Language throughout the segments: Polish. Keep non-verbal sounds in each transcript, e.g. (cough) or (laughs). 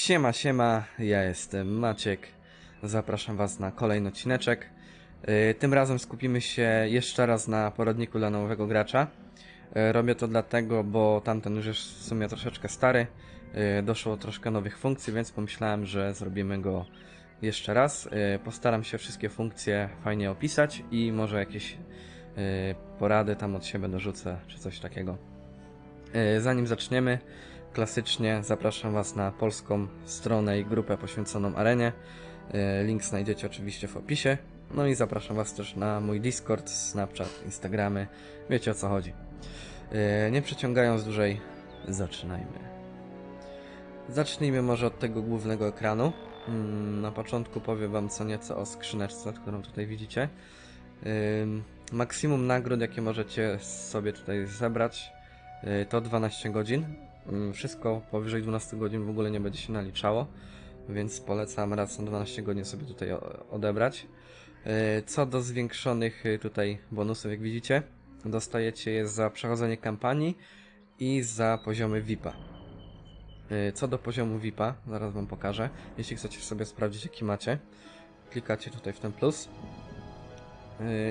Siema, siema, ja jestem Maciek. Zapraszam Was na kolejny odcineczek. Yy, Tym razem skupimy się jeszcze raz na poradniku dla nowego gracza. Yy, Robię to dlatego, bo tamten już jest w sumie troszeczkę stary. Yy, Doszło troszkę nowych funkcji, więc pomyślałem, że zrobimy go jeszcze raz. Postaram się wszystkie funkcje fajnie opisać i może jakieś porady tam od siebie dorzucę, czy coś takiego. Zanim zaczniemy, klasycznie zapraszam Was na polską stronę i grupę poświęconą arenie. Yy, Link znajdziecie oczywiście w opisie. No i zapraszam Was też na mój Discord, Snapchat, Instagramy. Wiecie o co chodzi. Yy, Nie przeciągając dłużej, zaczynajmy. Zacznijmy może od tego głównego ekranu. Mm, Na początku powiem Wam co nieco o skrzyneczce, którą tutaj widzicie. Maksimum nagród, jakie możecie sobie tutaj zebrać, yy, to 12 godzin. Ym, Wszystko powyżej 12 godzin w ogóle nie będzie się naliczało, więc polecam raz na 12 godzin sobie tutaj odebrać. Yy, Co do zwiększonych yy, tutaj bonusów, jak widzicie, dostajecie je za przechodzenie kampanii i za poziomy VIP-a. Yy, Co do poziomu VIP-a, zaraz Wam pokażę. Jeśli chcecie sobie sprawdzić, jaki macie, klikacie tutaj w ten plus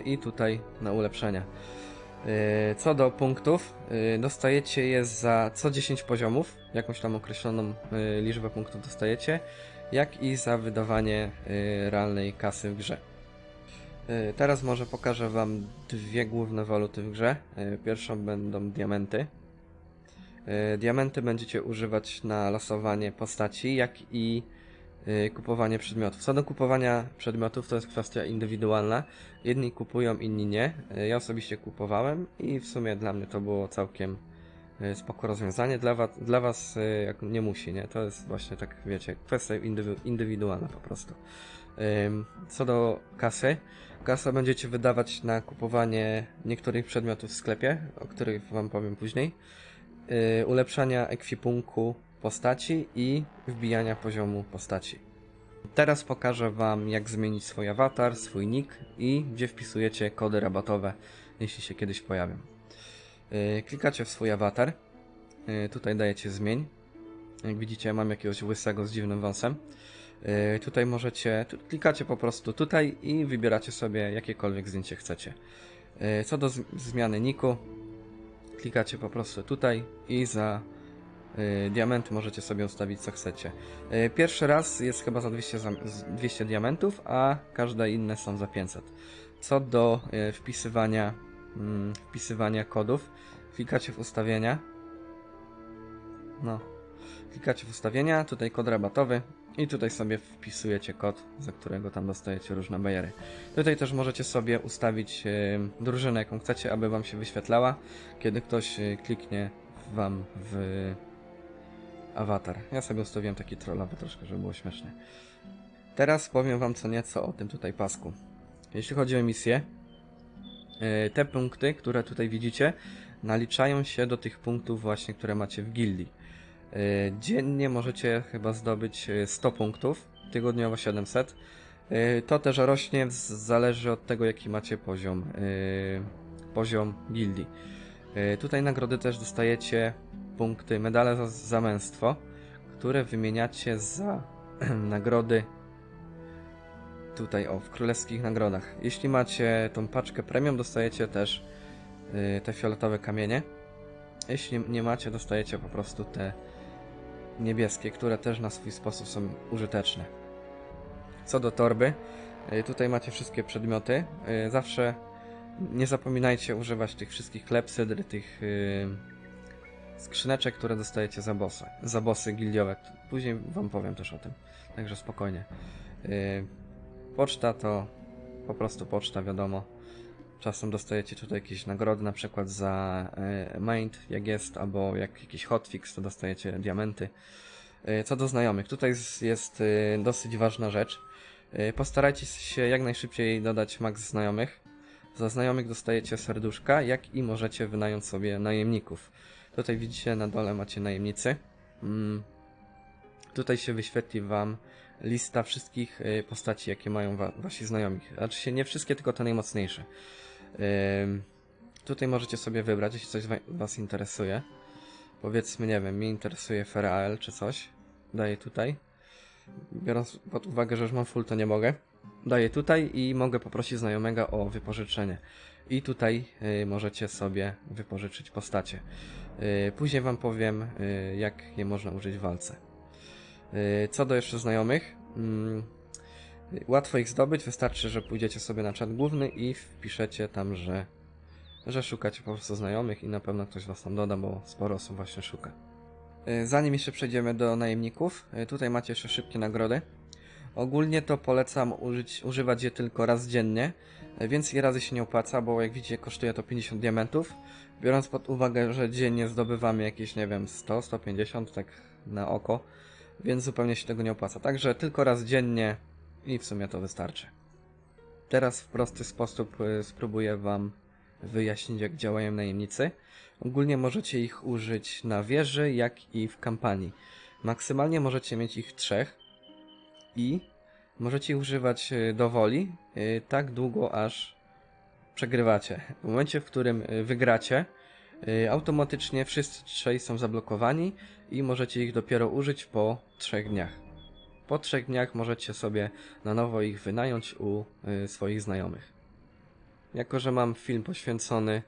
i tutaj na ulepszenia. Yy, Co do punktów, yy, dostajecie je za co 10 poziomów, jakąś tam określoną yy, liczbę punktów dostajecie, jak i za wydawanie realnej kasy w grze. Teraz może pokażę Wam dwie główne waluty w grze. Pierwszą będą diamenty. Diamenty będziecie używać na losowanie postaci, jak i kupowanie przedmiotów. Co do kupowania przedmiotów, to jest kwestia indywidualna. Jedni kupują, inni nie. Yy, Ja osobiście kupowałem i w sumie dla mnie to było całkiem yy, spoko rozwiązanie. Dla was, dla was jak nie musi, nie? To jest właśnie tak, wiecie, kwestia indywi- indywidualna po prostu. Co do kasy, kasę będziecie wydawać na kupowanie niektórych przedmiotów w sklepie, o których wam powiem później, ulepszania ekwipunku postaci i wbijania poziomu postaci. Teraz pokażę wam jak zmienić swój awatar, swój nick i gdzie wpisujecie kody rabatowe, jeśli się kiedyś pojawią. Yy, Klikacie w swój awatar, yy, tutaj dajecie zmień. Jak widzicie mam jakiegoś łysego z dziwnym wąsem. Yy, tutaj możecie, tu klikacie po prostu tutaj i wybieracie sobie jakiekolwiek zdjęcie chcecie. Co do zmiany niku, klikacie po prostu tutaj i za diamenty możecie sobie ustawić co chcecie. Yy, pierwszy raz jest chyba za 200, za z 200 diamentów, a każde inne są za 500. Co do yy, wpisywania, mm, wpisywania kodów, klikacie w ustawienia. No, klikacie w ustawienia, tutaj kod rabatowy i tutaj sobie wpisujecie kod, za którego tam dostajecie różne bajery. Tutaj też możecie sobie ustawić e, drużynę, jaką chcecie, aby wam się wyświetlała, kiedy ktoś e, kliknie wam w awatar. Ja sobie ustawiłem taki trollowy troszkę, żeby było śmiesznie. Teraz powiem wam co nieco o tym tutaj pasku. Jeśli chodzi o misję, e, te punkty, które tutaj widzicie, naliczają się do tych punktów właśnie, które macie w gildii. E, Dziennie możecie chyba zdobyć e, 100 punktów, tygodniowo 700. E, To też rośnie, zależy od tego jaki macie poziom, e, poziom gildii. E, Tutaj nagrody też dostajecie punkty, medale za, za męstwo, które wymieniacie za (clears throat) nagrody tutaj o, w królewskich nagrodach. Jeśli macie tą paczkę premium, dostajecie też e, te fioletowe kamienie. Jeśli nie macie, dostajecie po prostu te niebieskie, które też na swój sposób są użyteczne. Co do torby, y, tutaj macie wszystkie przedmioty. Y, Zawsze nie zapominajcie używać tych wszystkich klepsydr, tych y, skrzyneczek, które dostajecie za bossy, za bossy gildiowe. Później wam powiem też o tym, także spokojnie. Y, Poczta to po prostu poczta, wiadomo. Czasem dostajecie tutaj jakieś nagrody, na przykład za e, maint, jak jest, albo jak jakiś hotfix, to dostajecie diamenty. E, Co do znajomych, tutaj jest, dosyć ważna rzecz. Postarajcie się jak najszybciej dodać max znajomych. Za znajomych dostajecie serduszka, jak i możecie wynająć sobie najemników. Tutaj widzicie na dole macie najemnicy. Mm. Tutaj się wyświetli wam lista wszystkich e, postaci, jakie mają wa wasi znajomi. Znaczy się nie wszystkie, tylko te najmocniejsze. Ym, tutaj możecie sobie wybrać, jeśli coś wa- was interesuje. Powiedzmy, nie wiem, mnie interesuje Ferael czy coś. daję tutaj. Biorąc pod uwagę, że już mam full, to nie mogę. Daję tutaj i mogę poprosić znajomego o wypożyczenie. I tutaj y, możecie sobie wypożyczyć postacie. Y, później wam powiem, y, jak je można użyć w walce. Y, co do jeszcze znajomych. Mm, łatwo ich zdobyć, wystarczy, że pójdziecie sobie na czat główny i wpiszecie tam, że, że szukacie po prostu znajomych i na pewno ktoś was tam doda, bo sporo osób właśnie szuka. Zanim jeszcze przejdziemy do najemników, tutaj macie jeszcze szybkie nagrody. Ogólnie to polecam użyć, używać je tylko raz dziennie. Więcej razy się nie opłaca, bo jak widzicie kosztuje to 50 diamentów. Biorąc pod uwagę, że dziennie zdobywamy jakieś, nie wiem, 100, 150, tak na oko, więc zupełnie się tego nie opłaca. Także tylko raz dziennie i w sumie to wystarczy. Teraz w prosty sposób y, spróbuję Wam wyjaśnić, jak działają najemnicy. Ogólnie możecie ich użyć na wieży, jak i w kampanii. Maksymalnie możecie mieć ich trzech i możecie używać y, do woli y, tak długo, aż przegrywacie. W momencie, w którym y, wygracie, automatycznie wszyscy trzej są zablokowani i możecie ich dopiero użyć po trzech dniach. Po trzech dniach możecie sobie na nowo ich wynająć u swoich znajomych. Jako, że mam film poświęcony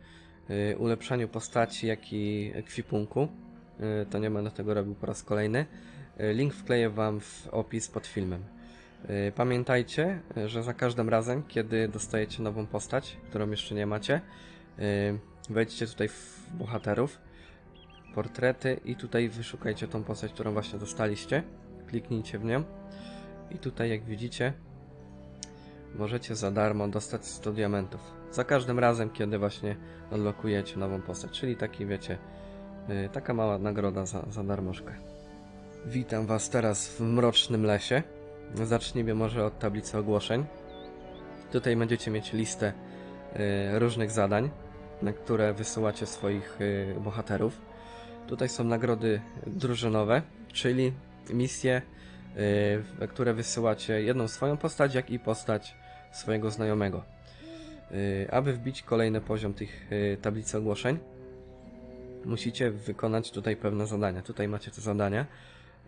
ulepszaniu postaci, jak i ekwipunku, to nie będę tego robił po raz kolejny. Y, Link wkleję Wam w opis pod filmem. Y, Pamiętajcie, że za każdym razem, kiedy dostajecie nową postać, którą jeszcze nie macie, y, wejdźcie tutaj w bohaterów, portrety i tutaj wyszukajcie tą postać, którą właśnie dostaliście. Kliknijcie w nią i tutaj jak widzicie możecie za darmo dostać 100 diamentów. Za każdym razem, kiedy właśnie odblokujecie nową postać, czyli taki wiecie, taka mała nagroda za, za darmożkę. Witam Was teraz w mrocznym lesie. Zacznijmy może od tablicy ogłoszeń. Tutaj będziecie mieć listę y, różnych zadań, na które wysyłacie swoich y, bohaterów. Tutaj są nagrody drużynowe, czyli misje, y, które wysyłacie jedną swoją postać, jak i postać swojego znajomego. Aby wbić kolejny poziom tych tablicy ogłoszeń, musicie wykonać tutaj pewne zadania. Tutaj macie te zadania.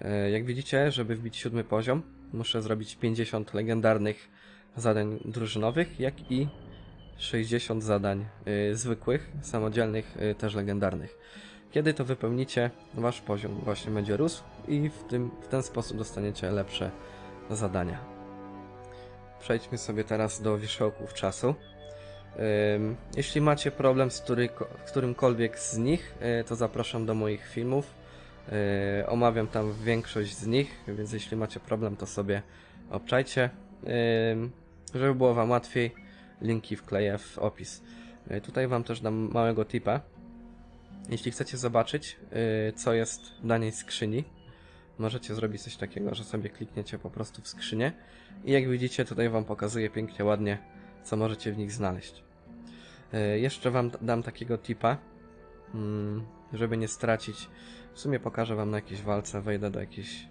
E, Jak widzicie, żeby wbić siódmy poziom, muszę zrobić 50 legendarnych zadań drużynowych, jak i 60 zadań y, zwykłych, samodzielnych, y, też legendarnych. Kiedy to wypełnicie, wasz poziom właśnie będzie rósł i w, tym, w ten sposób dostaniecie lepsze zadania. Przejdźmy sobie teraz do wierzchołków czasu. Jeśli macie problem z który, którymkolwiek z nich, y, to zapraszam do moich filmów. Y, Omawiam tam większość z nich, więc jeśli macie problem, to sobie obczajcie. Ym, Żeby było Wam łatwiej, linki wkleję w opis. Y, Tutaj Wam też dam małego tipa. Jeśli chcecie zobaczyć, y, co jest w danej skrzyni, możecie zrobić coś takiego, że sobie klikniecie po prostu w skrzynię i jak widzicie, tutaj Wam pokazuje pięknie, ładnie, co możecie w nich znaleźć. Y, Jeszcze Wam dam takiego tipa, mm, żeby nie stracić. W sumie pokażę Wam na jakiejś walce, wejdę do jakiejś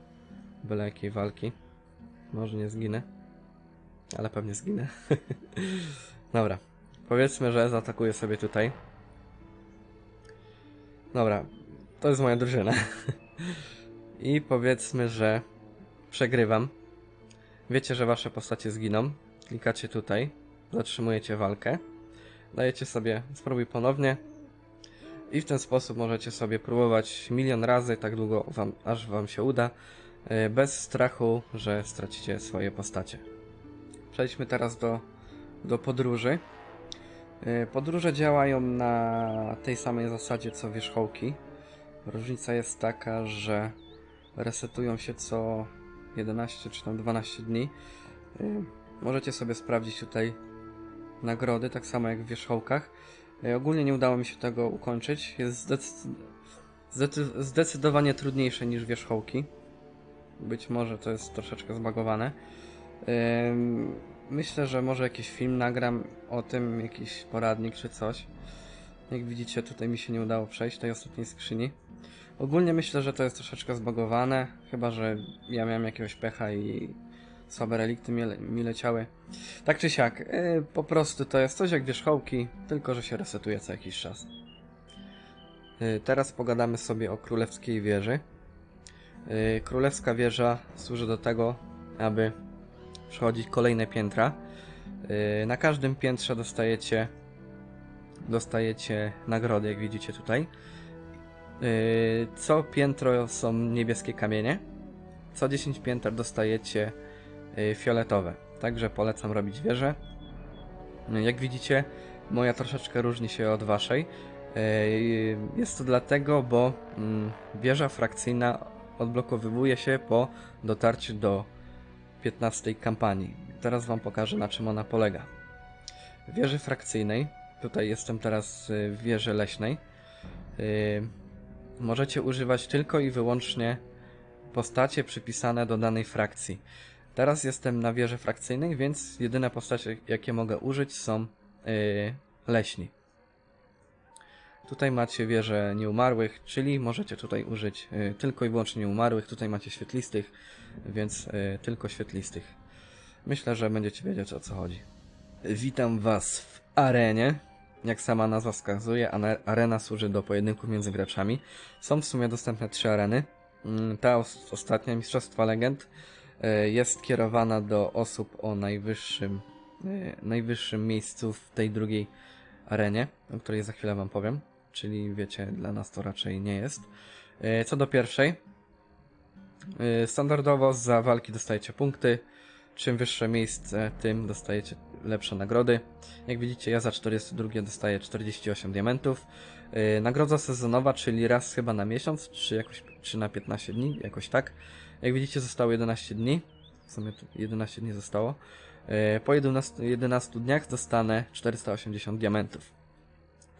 byle jakiej walki. Może nie zginę, ale pewnie zginę. (laughs) Dobra, powiedzmy, że zaatakuję sobie tutaj. Dobra, to jest moja drużyna. (laughs) I powiedzmy, że przegrywam. Wiecie, że wasze postacie zginą. Klikacie tutaj, zatrzymujecie walkę. Dajecie sobie spróbuj ponownie. I w ten sposób możecie sobie próbować milion razy, tak długo wam, aż wam się uda, e, bez strachu, że stracicie swoje postacie. Przejdźmy teraz do, do podróży. E, Podróże działają na tej samej zasadzie co wierzchołki. Różnica jest taka, że resetują się co 11 czy tam 12 dni. Y, Możecie sobie sprawdzić tutaj nagrody, tak samo jak w wierzchołkach. Y, Ogólnie nie udało mi się tego ukończyć. Jest zdecydowanie trudniejsze niż wierzchołki. Być może to jest troszeczkę zbagowane. Myślę, że może jakiś film nagram o tym, jakiś poradnik czy coś. Jak widzicie, tutaj mi się nie udało przejść tej ostatniej skrzyni. Ogólnie myślę, że to jest troszeczkę zbagowane, chyba że ja miałem jakiegoś pecha i słabe relikty mi, le- mi leciały. Tak czy siak, yy, po prostu to jest coś jak wierzchołki, tylko że się resetuje co jakiś czas. Yy, teraz pogadamy sobie o królewskiej wieży. Yy, królewska wieża służy do tego, aby przechodzić kolejne piętra. Yy, na każdym piętrze dostajecie dostajecie nagrody, jak widzicie tutaj. Yy, Co piętro są niebieskie kamienie. Co 10 pięter dostajecie fioletowe. Także polecam robić wieże. Yy, Jak widzicie, moja troszeczkę różni się od waszej. Yy, Jest to dlatego, bo mm, wieża frakcyjna odblokowywuje się po dotarciu do 15 kampanii. Teraz wam pokażę na czym ona polega. W wieży frakcyjnej, tutaj jestem teraz y, w wieży leśnej, możecie używać tylko i wyłącznie postacie przypisane do danej frakcji. Teraz jestem na wieży frakcyjnej, więc jedyne postacie jakie mogę użyć są yy, leśni. Tutaj macie wieżę nieumarłych, czyli możecie tutaj użyć y, tylko i wyłącznie nieumarłych. Tutaj macie świetlistych, więc y, tylko świetlistych. Myślę, że będziecie wiedzieć o co chodzi. Witam Was w arenie. Jak sama nazwa wskazuje, arena służy do pojedynków między graczami. Są w sumie dostępne trzy areny. Mm, Ta os- ostatnia, Mistrzostwa Legend, jest kierowana do osób o najwyższym, y, najwyższym miejscu w tej drugiej arenie, o której za chwilę Wam powiem. Czyli wiecie, dla nas to raczej nie jest. Y, Co do pierwszej, standardowo za walki dostajecie punkty. Czym wyższe miejsce, tym dostajecie lepsze nagrody. Jak widzicie, ja za 42 dostaję 48 diamentów. Nagroda sezonowa, czyli raz chyba na miesiąc, czy jakoś czy na 15 dni, jakoś tak. Jak widzicie, zostało 11 dni. W sumie tu 11 dni zostało. Yy, po 11, 11 dniach dostanę 480 diamentów.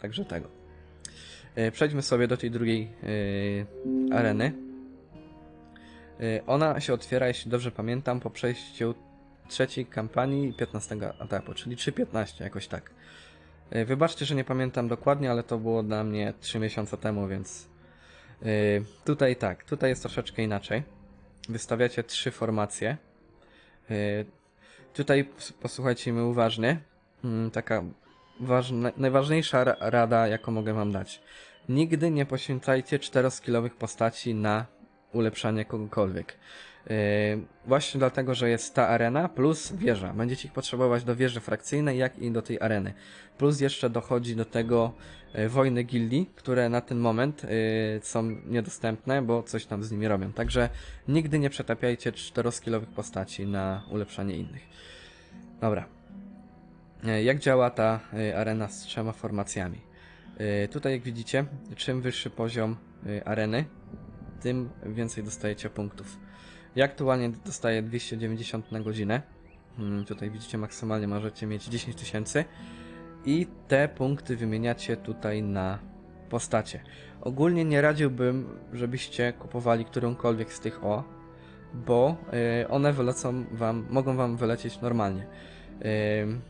Także tego. Yy, przejdźmy sobie do tej drugiej yy, areny. Ona się otwiera, jeśli dobrze pamiętam, po przejściu trzeciej kampanii 15 etapu, czyli 3.15 jakoś tak. Wybaczcie, że nie pamiętam dokładnie, ale to było dla mnie 3 miesiące temu, więc tutaj tak, tutaj jest troszeczkę inaczej. Wystawiacie trzy formacje. Y, Tutaj posłuchajcie mnie uważnie. Mm, Taka ważna, najważniejsza ra- rada, jaką mogę wam dać. Nigdy nie poświęcajcie czteroskillowych postaci na ulepszanie kogokolwiek. Yy, właśnie dlatego, że jest ta arena plus wieża. Będziecie ich potrzebować do wieży frakcyjnej, jak i do tej areny. Plus jeszcze dochodzi do tego yy, wojny gildii, które na ten moment yy, są niedostępne, bo coś tam z nimi robią. Także nigdy nie przetapiajcie czteroskillowych postaci na ulepszanie innych. Dobra. Jak działa ta arena z trzema formacjami? Tutaj jak widzicie, czym wyższy poziom areny, tym więcej dostajecie punktów. Ja aktualnie dostaję 290 na godzinę. Hmm, tutaj widzicie maksymalnie możecie mieć 10 tysięcy. I te punkty wymieniacie tutaj na postacie. Ogólnie nie radziłbym, żebyście kupowali którąkolwiek z tych O, bo y, one wylecą wam, mogą wam wylecieć normalnie. Ym,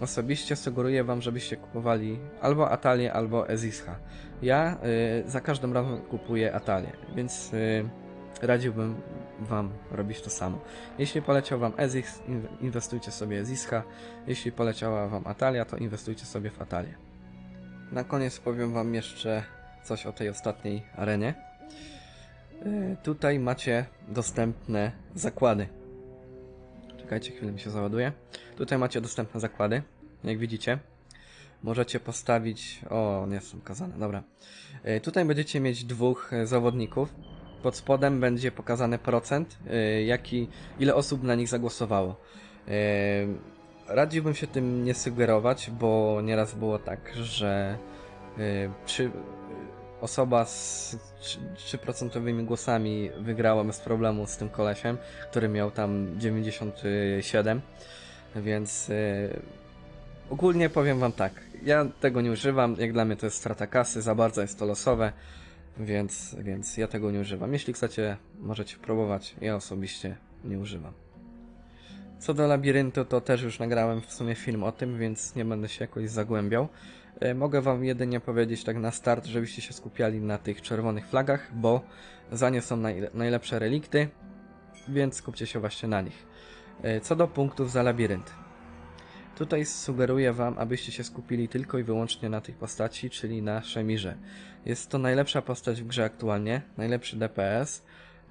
Osobiście sugeruję wam, żebyście kupowali albo Atalię, albo Ezisha. Ja y, za każdym razem kupuję Atalię, więc radziłbym wam robić to samo. Jeśli poleciał wam inw- inwestujcie sobie Ezisha. Jeśli poleciała wam Atalia, to inwestujcie sobie w Atalię. Na koniec powiem wam jeszcze coś o tej ostatniej arenie. Y, tutaj macie dostępne zakłady. Czekajcie, chwilę mi się załaduje. Tutaj macie dostępne zakłady, jak widzicie. Możecie postawić. O, nie są kazane, dobra. E, Tutaj będziecie mieć dwóch e, zawodników. Pod spodem będzie pokazany procent, e, jaki, ile osób na nich zagłosowało. E, Radziłbym się tym nie sugerować, bo nieraz było tak, że e, przy, osoba z 3% głosami wygrała bez problemu z tym kolesiem, który miał tam 97, więc ogólnie powiem wam tak, ja tego nie używam, jak dla mnie to jest strata kasy, za bardzo jest to losowe, więc, więc ja tego nie używam. Jeśli chcecie, możecie próbować, ja osobiście nie używam. Co do labiryntu, to też już nagrałem w sumie film o tym, więc nie będę się jakoś zagłębiał. E, Mogę wam jedynie powiedzieć tak na start, żebyście się skupiali na tych czerwonych flagach, bo za nie są naj, najlepsze relikty, więc skupcie się właśnie na nich. E, Co do punktów za labirynt. Tutaj sugeruję wam, abyście się skupili tylko i wyłącznie na tej postaci, czyli na Szemirze. Jest to najlepsza postać w grze aktualnie, najlepszy DPS.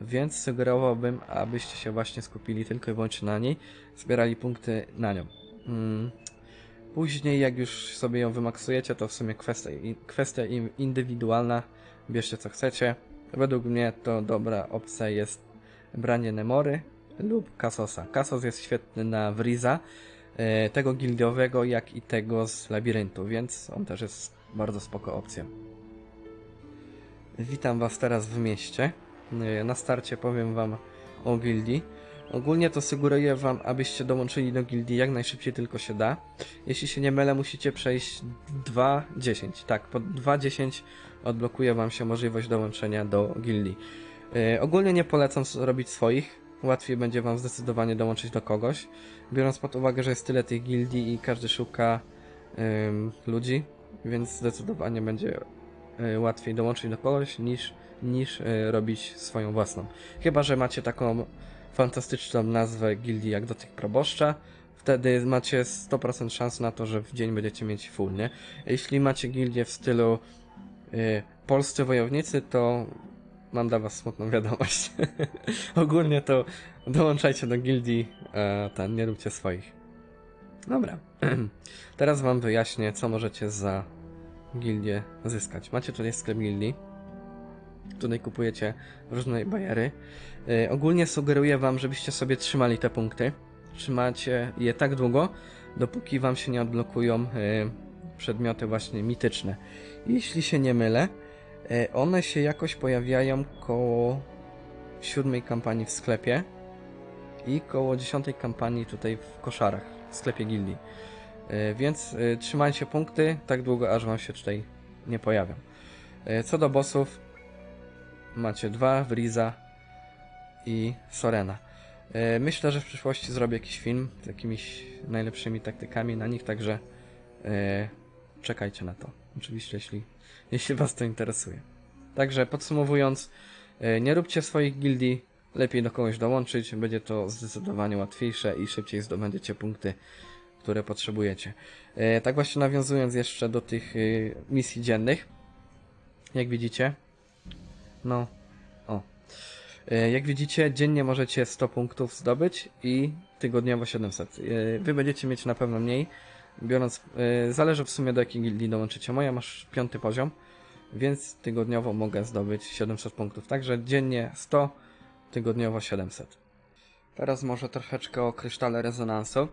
więc sugerowałbym, abyście się właśnie skupili tylko i wyłącznie na niej, zbierali punkty na nią. Mm. Później, jak już sobie ją wymaksujecie, to w sumie kwestia, kwestia indywidualna. Bierzcie co chcecie. Według mnie to dobra opcja jest branie Nemory lub Kasosa. Kasos jest świetny na Vriza, tego gildiowego, jak i tego z labiryntu, więc on też jest bardzo spoko opcją. Witam Was teraz w mieście. E, Na starcie powiem Wam o gildii. Ogólnie to sugeruję Wam, abyście dołączyli do gildii jak najszybciej tylko się da. Jeśli się nie mylę, musicie przejść 2.10. Tak, po 2.10 odblokuje Wam się możliwość dołączenia do gildii. Yy, ogólnie nie polecam robić swoich. Łatwiej będzie Wam zdecydowanie dołączyć do kogoś. Biorąc pod uwagę, że jest tyle tych gildii i każdy szuka ym, ludzi, więc zdecydowanie będzie y, łatwiej dołączyć do kogoś niż, niż y, robić swoją własną. Chyba, że macie taką fantastyczną nazwę gildii jak do tych proboszcza, wtedy macie 100% szans na to, że w dzień będziecie mieć full, nie? Jeśli macie gildię w stylu y, polscy wojownicy, to mam dla was smutną wiadomość. (laughs) Ogólnie to dołączajcie do gildii, a ten, nie róbcie swoich. Dobra. (clears throat) Teraz wam wyjaśnię, co możecie za gildię zyskać. Macie tutaj sklep gildii. Tutaj kupujecie różne bajery. Yy, ogólnie sugeruję wam, żebyście sobie trzymali te punkty. Trzymacie je tak długo, dopóki wam się nie odblokują yy, przedmioty właśnie mityczne. Jeśli się nie mylę, one się jakoś pojawiają koło siódmej kampanii w sklepie i koło dziesiątej kampanii tutaj w koszarach, w sklepie gildii. Yy, Więc yy, trzymajcie punkty tak długo, aż wam się tutaj nie pojawią. Co do bossów, macie dwa, Vriza i Sorena. Myślę, że w przyszłości zrobię jakiś film z jakimiś najlepszymi taktykami na nich, także czekajcie na to. Oczywiście, jeśli, jeśli was to interesuje. Także podsumowując, yy, nie róbcie swoich gildii, lepiej do kogoś dołączyć, będzie to zdecydowanie łatwiejsze i szybciej zdobędziecie punkty, które potrzebujecie. Yy, Tak właśnie nawiązując jeszcze do tych yy, misji dziennych, jak widzicie, no, o. E, Jak widzicie, dziennie możecie 100 punktów zdobyć i tygodniowo 700. E, Wy będziecie mieć na pewno mniej, biorąc, e, zależy w sumie do jakiej gildii dołączycie. Moja masz piąty poziom, więc tygodniowo mogę zdobyć 700 punktów. Także dziennie 100, tygodniowo 700. Teraz może troszeczkę o krysztale rezonansu.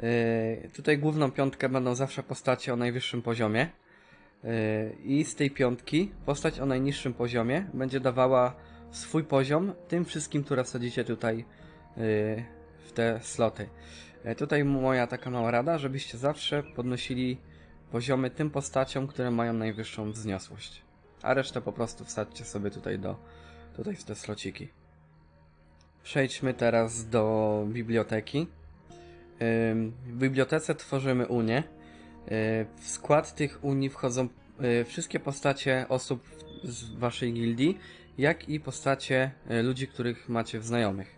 E, Tutaj główną piątkę będą zawsze postacie o najwyższym poziomie. Yy, I z tej piątki postać o najniższym poziomie będzie dawała swój poziom tym wszystkim, które wsadzicie tutaj yy, w te sloty. Yy, Tutaj moja taka mała rada, żebyście zawsze podnosili poziomy tym postaciom, które mają najwyższą wzniosłość. A resztę po prostu wsadźcie sobie tutaj do tutaj w te slociki. Przejdźmy teraz do biblioteki. W bibliotece tworzymy Unię. Yy, W skład tych Unii wchodzą yy, wszystkie postacie osób z waszej gildii, jak i postacie ludzi, których macie w znajomych.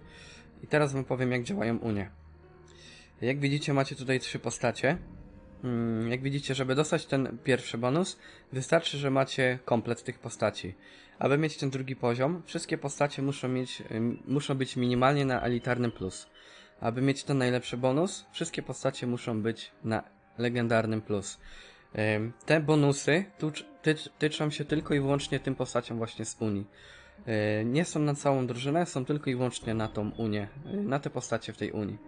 I teraz wam powiem, jak działają Unie. Jak widzicie, macie tutaj trzy postacie. Mm, Jak widzicie, żeby dostać ten pierwszy bonus, wystarczy, że macie komplet tych postaci. Aby mieć ten drugi poziom, wszystkie postacie muszą, mieć, muszą być minimalnie na elitarnym plus. Aby mieć ten najlepszy bonus, wszystkie postacie muszą być na legendarnym plus. Te bonusy tyczą się tylko i wyłącznie tym postaciom właśnie z Unii. Yy, Nie są na całą drużynę, są tylko i wyłącznie na tą Unię, yy, na te postacie w tej Unii.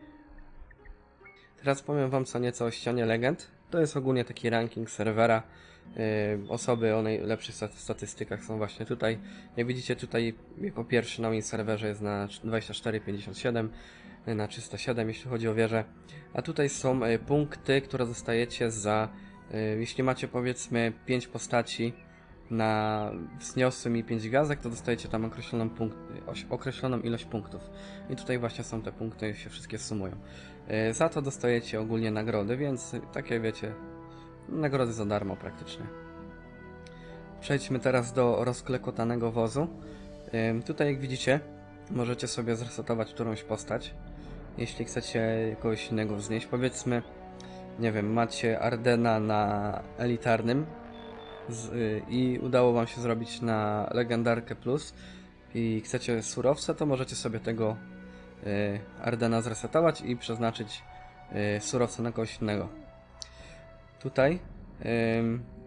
Teraz powiem wam co nieco o ścianie legend. To jest ogólnie taki ranking serwera. Yy, osoby o najlepszych stat- statystykach są właśnie tutaj. Jak widzicie tutaj jako pierwszy na moim serwerze jest na 24,57 yy, na 307 jeśli chodzi o wieżę. A tutaj są y, punkty, które dostajecie za, jeśli macie powiedzmy 5 postaci na wzniosłym i 5 gwiazdek, to dostajecie tam określoną, punkt, określoną ilość punktów. I tutaj właśnie są te punkty, się wszystkie sumują. Y, Za to dostajecie ogólnie nagrody, więc takie wiecie, nagrody za darmo praktycznie. Przejdźmy teraz do rozklekotanego wozu. Ym, Tutaj jak widzicie, możecie sobie zresetować którąś postać jeśli chcecie kogoś innego wznieść, powiedzmy, nie wiem, macie Ardena na elitarnym z, y, i udało wam się zrobić na legendarkę plus i chcecie surowce, to możecie sobie tego Ardena zresetować i przeznaczyć y, surowce na kogoś innego. Tutaj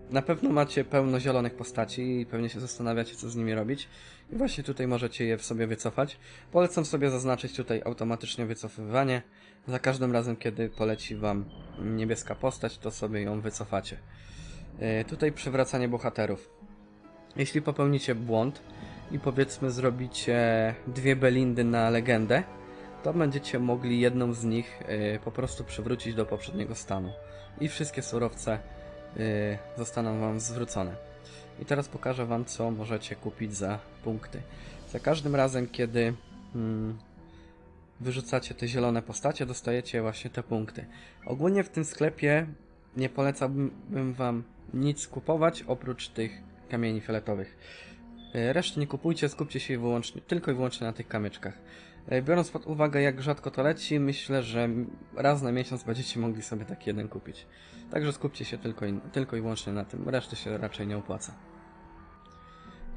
na pewno macie pełno zielonych postaci i pewnie się zastanawiacie, co z nimi robić. I właśnie tutaj możecie je w sobie wycofać. Polecam sobie zaznaczyć tutaj automatycznie wycofywanie. Za każdym razem, kiedy poleci Wam niebieska postać, to sobie ją wycofacie. Yy, tutaj przywracanie bohaterów. Jeśli popełnicie błąd i powiedzmy zrobicie dwie Belindy na legendę, to będziecie mogli jedną z nich yy, po prostu przywrócić do poprzedniego stanu. I wszystkie surowce yy, zostaną Wam zwrócone. I teraz pokażę Wam, co możecie kupić za punkty. Za każdym razem, kiedy mm, wyrzucacie te zielone postacie, dostajecie właśnie te punkty. Ogólnie w tym sklepie nie polecałbym Wam nic kupować oprócz tych kamieni fioletowych. E, Reszty nie kupujcie, skupcie się wyłącznie, tylko i wyłącznie na tych kamyczkach. E, Biorąc pod uwagę, jak rzadko to leci, myślę, że raz na miesiąc będziecie mogli sobie taki jeden kupić. Także skupcie się tylko i, tylko i wyłącznie na tym, reszty się raczej nie opłaca.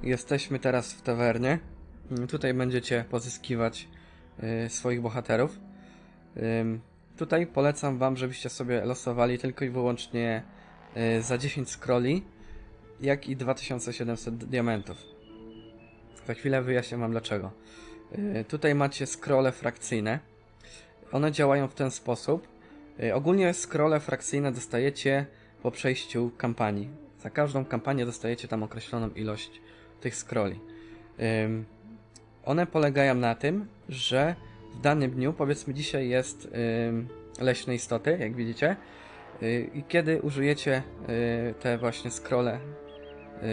Jesteśmy teraz w tawernie. Mm, Tutaj będziecie pozyskiwać y, swoich bohaterów. Ym, tutaj polecam Wam, żebyście sobie losowali tylko i wyłącznie y, za 10 scrolli, jak i 2700 diamentów. Za chwilę wyjaśnię Wam dlaczego. Y, tutaj macie scrolle frakcyjne. One działają w ten sposób. Y, ogólnie scrolle frakcyjne dostajecie po przejściu kampanii. Za każdą kampanię dostajecie tam określoną ilość tych scrolli. One polegają na tym, że w danym dniu, powiedzmy dzisiaj jest leśne istoty, jak widzicie, y, i kiedy użyjecie te właśnie scrolle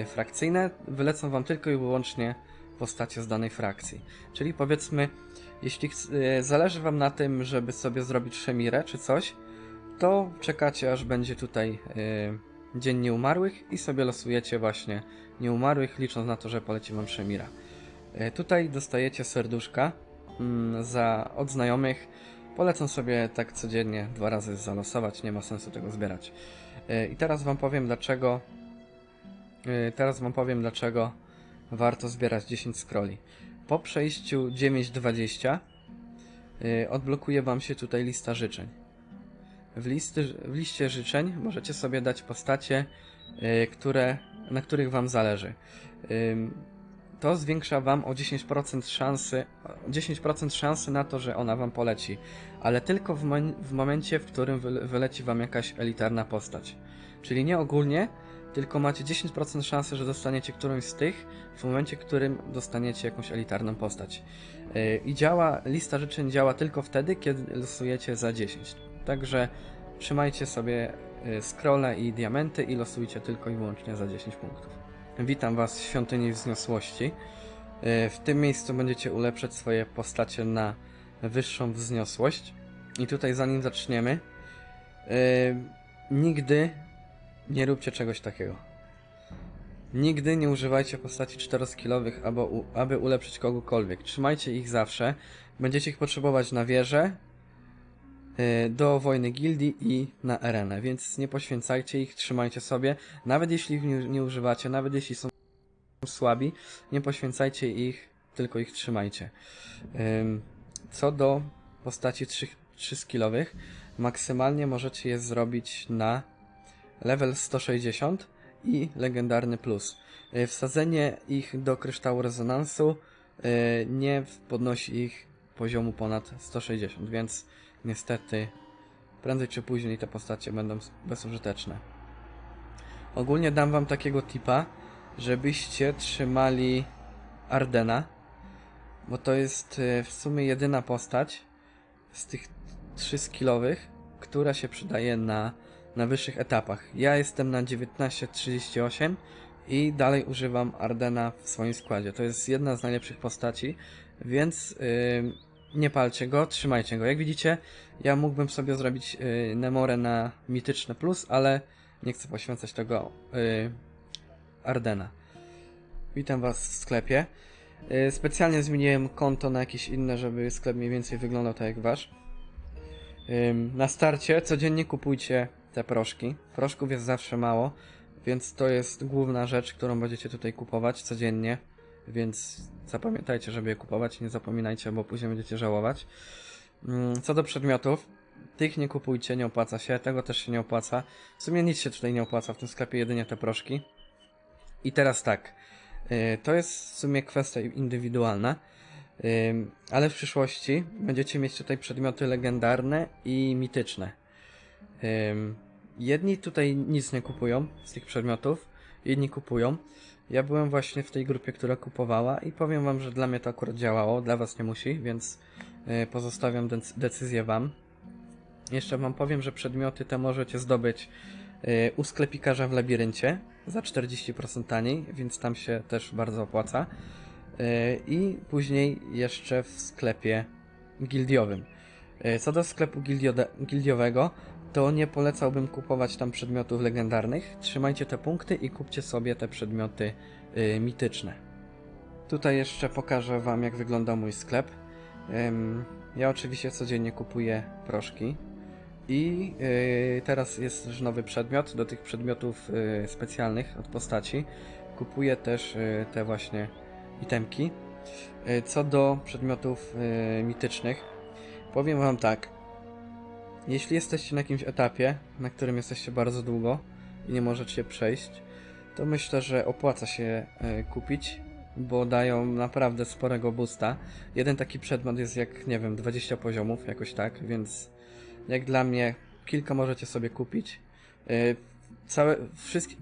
frakcyjne, wylecą wam tylko i wyłącznie postacie z danej frakcji. Czyli powiedzmy, jeśli y, zależy wam na tym, żeby sobie zrobić szemirę czy coś, to czekacie aż będzie tutaj y, Dzień Nieumarłych i sobie losujecie właśnie Nieumarłych, licząc na to, że poleci wam Szemira. Y, tutaj dostajecie serduszka mm, za, od znajomych. Polecam sobie tak codziennie dwa razy zalosować, nie ma sensu tego zbierać. I teraz wam powiem dlaczego teraz wam powiem dlaczego warto zbierać 10 scrolli. Po przejściu 9.20 y, odblokuje wam się tutaj lista życzeń. W, listy, w liście życzeń możecie sobie dać postacie, y, które, na których Wam zależy. To zwiększa Wam o 10% szansy, o 10% szansy na to, że ona Wam poleci, ale tylko w, w momencie, w którym wyle- wyleci Wam jakaś elitarna postać. Czyli nie ogólnie, tylko macie 10% szansy, że dostaniecie którąś z tych, w momencie, w którym dostaniecie jakąś elitarną postać. Yy, I działa, lista życzeń działa tylko wtedy, kiedy losujecie za 10. Także trzymajcie sobie y, scrolle i diamenty i losujcie tylko i wyłącznie za 10 punktów. Witam Was w Świątyni Wzniosłości. Y, W tym miejscu będziecie ulepszać swoje postacie na wyższą wzniosłość. I tutaj zanim zaczniemy, y, nigdy nie róbcie czegoś takiego. Nigdy nie używajcie postaci 4-skillowych, aby, aby ulepszyć kogokolwiek. Trzymajcie ich zawsze. Będziecie ich potrzebować na wieżę, y, do wojny gildii i na arenę, więc nie poświęcajcie ich, trzymajcie sobie. Nawet jeśli ich nie, używacie, nawet jeśli są słabi, nie poświęcajcie ich, tylko ich trzymajcie. Ym, Co do postaci 3, 3 skillowych, maksymalnie możecie je zrobić na level 160 i legendarny plus. Y, Wsadzenie ich do kryształu rezonansu y, nie podnosi ich poziomu ponad 160, więc niestety prędzej czy później te postacie będą bezużyteczne. Ogólnie dam wam takiego tipa, żebyście trzymali Ardena, bo to jest y, w sumie jedyna postać z tych trzy skillowych, która się przydaje na, na wyższych etapach. Ja jestem na 1938 i dalej używam Ardena w swoim składzie. To jest jedna z najlepszych postaci, więc ym, nie palcie go, trzymajcie go. Jak widzicie, ja mógłbym sobie zrobić y, Nemorę na mityczne plus, ale nie chcę poświęcać tego y, Ardena. Witam Was w sklepie. Y, specjalnie zmieniłem konto na jakieś inne, żeby sklep mniej więcej wyglądał tak jak Wasz. Ym, na starcie codziennie kupujcie te proszki. Proszków jest zawsze mało, więc to jest główna rzecz, którą będziecie tutaj kupować codziennie. więc zapamiętajcie, żeby je kupować, nie zapominajcie, bo później będziecie żałować. Mm, Co do przedmiotów, tych nie kupujcie, nie opłaca się, tego też się nie opłaca. W sumie nic się tutaj nie opłaca w tym sklepie, jedynie te proszki. I teraz tak, y, to jest w sumie kwestia indywidualna, ym, ale w przyszłości będziecie mieć tutaj przedmioty legendarne i mityczne. Jedni tutaj nic nie kupują z tych przedmiotów, inni kupują. Ja byłem właśnie w tej grupie, która kupowała i powiem wam, że dla mnie to akurat działało, dla was nie musi, więc y, pozostawiam dec- decyzję wam. Jeszcze wam powiem, że przedmioty te możecie zdobyć y, u sklepikarza w labiryncie za 40% taniej, więc tam się też bardzo opłaca. Y, I później jeszcze w sklepie gildiowym. Co do sklepu gildiode- gildiowego, to nie polecałbym kupować tam przedmiotów legendarnych. Trzymajcie te punkty i kupcie sobie te przedmioty y, mityczne. Tutaj jeszcze pokażę Wam, jak wygląda mój sklep. Ym, ja oczywiście codziennie kupuję proszki. I y, teraz jest też nowy przedmiot. Do tych przedmiotów y, specjalnych od postaci kupuję też te właśnie itemki. Co do przedmiotów mitycznych, powiem Wam tak. Jeśli jesteście na jakimś etapie, na którym jesteście bardzo długo i nie możecie przejść, to myślę, że opłaca się y, kupić, bo dają naprawdę sporego boosta. Jeden taki przedmiot jest jak, nie wiem, 20 poziomów, jakoś tak, więc jak dla mnie kilka możecie sobie kupić. Y, Całe,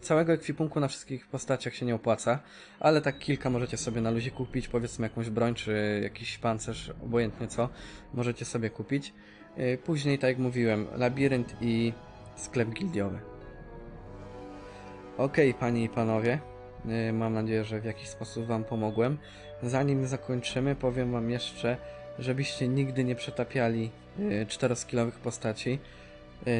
całego ekwipunku na wszystkich postaciach się nie opłaca, ale tak kilka możecie sobie na luzie kupić, powiedzmy jakąś broń czy jakiś pancerz, obojętnie co, możecie sobie kupić. Y, Później, tak jak mówiłem, labirynt i sklep gildiowy. Okej, panie i panowie, y, mam nadzieję, że w jakiś sposób wam pomogłem. Zanim zakończymy, powiem wam jeszcze, żebyście nigdy nie przetapiali y, czteroskillowych postaci.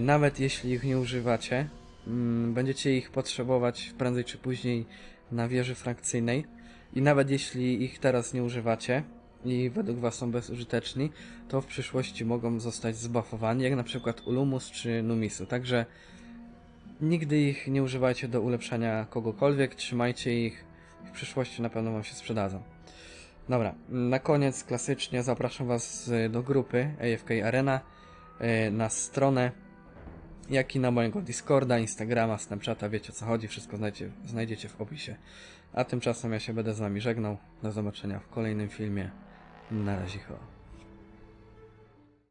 Nawet jeśli ich nie używacie, mm, będziecie ich potrzebować prędzej czy później na wieży frakcyjnej. I nawet jeśli ich teraz nie używacie i według was są bezużyteczni, to w przyszłości mogą zostać zbuffowani, jak na przykład Ulumus czy Numisu. Także nigdy ich nie używajcie do ulepszania kogokolwiek, trzymajcie ich, w przyszłości na pewno wam się sprzedadzą. Dobra, na koniec klasycznie zapraszam was y, do grupy AFK Arena, y, na stronę, jak i na mojego Discorda, Instagrama, Snapchata, wiecie o co chodzi, wszystko znajdziecie, znajdziecie w opisie. A tymczasem ja się będę z wami żegnał, do zobaczenia w kolejnym filmie, 那就是。